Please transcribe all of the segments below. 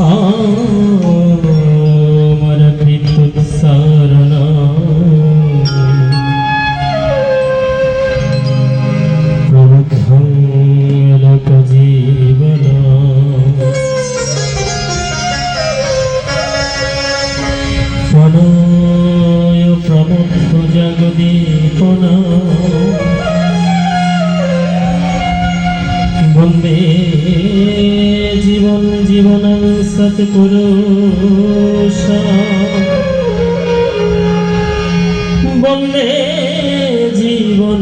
آه বন্দে জীবন জীবন সৎপুরুষ বন্দে জীবন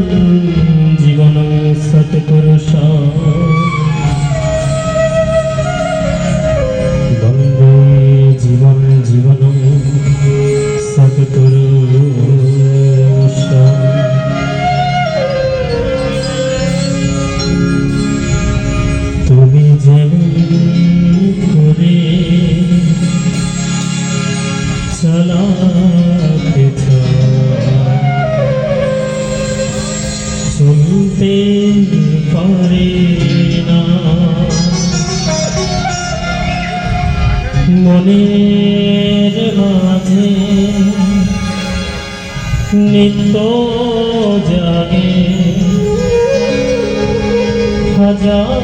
চালাতে পারে না মনের মাঝে নিত্য জাগে হাজার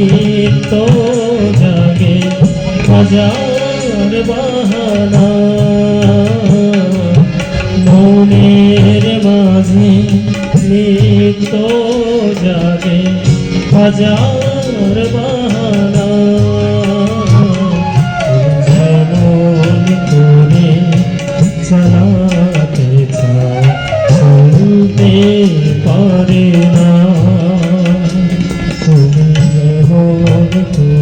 নিত্য জাগে হাজার বাহানা। মনের মাঝে নিত্য জাগে হাজার বাহানা। যেমন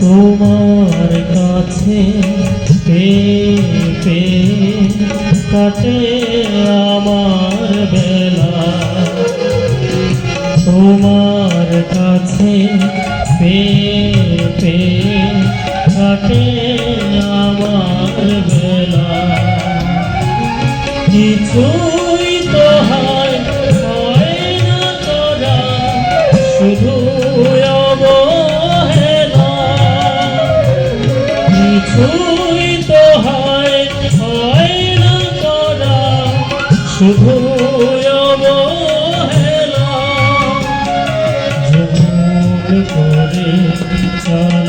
তোমার কাছে পেয়ে পেয়ে কাটে আমার বেলা। তোমার কাছে পেয়ে পেয়ে কাটে আমার বেলা। কিছুই কিছুই তো হয় হয় না তোরা শুধু অবহেলা। করে চালাতে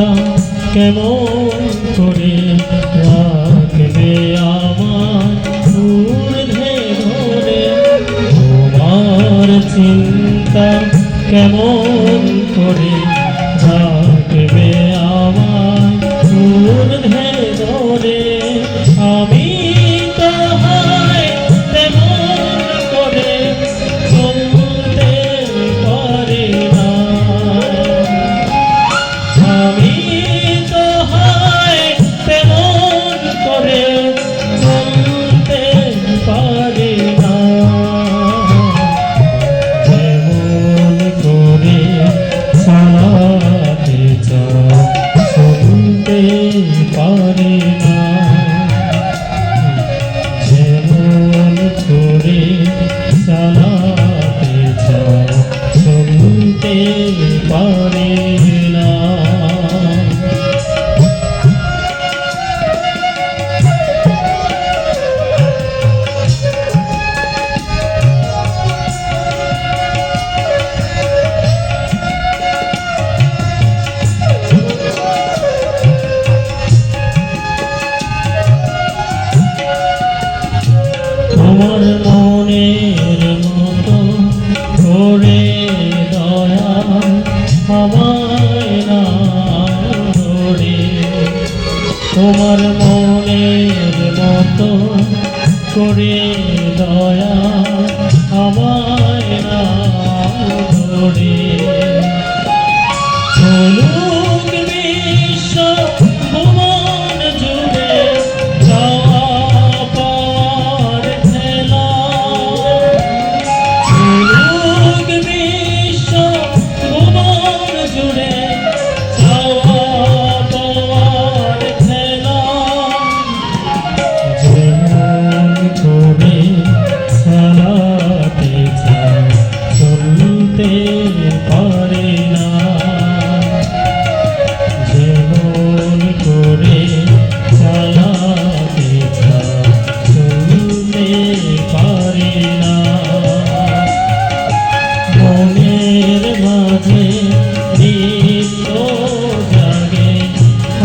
আশা কেমন করে রাখবে আমার ঊর্ধ্বে ধরে তোমার চিন্তা কেমন করে পারে আমায় না তোমার মনের মতো করে দয়া আমার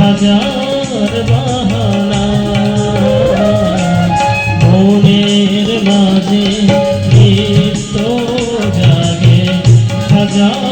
হাজার বাহানা। মনের মাঝে নিত্য জাগে হাজার